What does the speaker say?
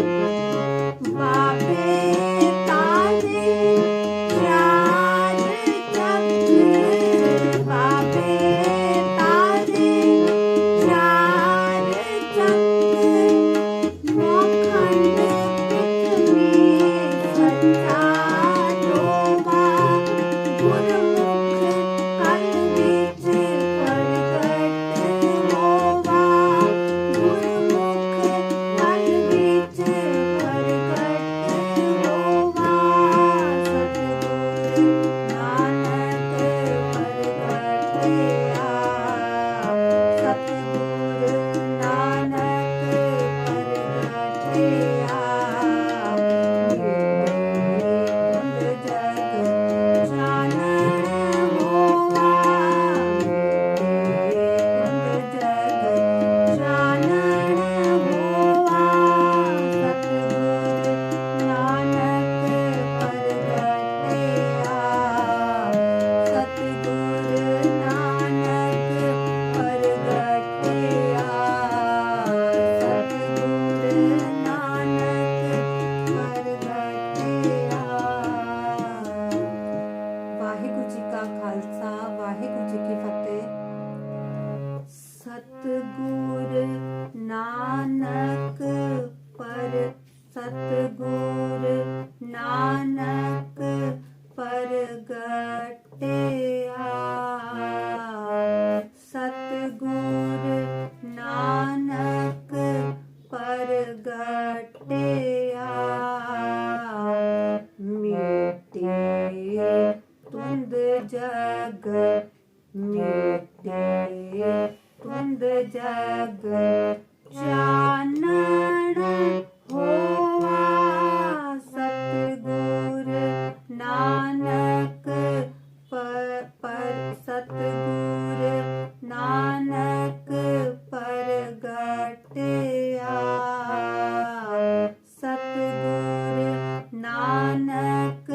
Mm-hmm. ਆਨੰਦ ਜਗ ਜਾਣਣ ਹੋਵਾ ਸਤਗੁਰ ਨਾਨਕ ਪਰ ਸਤਗੁਰ ਨਾਨਕ ਪ੍ਰਗਟਿਆ ਸਤਗੁਰ ਨਾਨਕ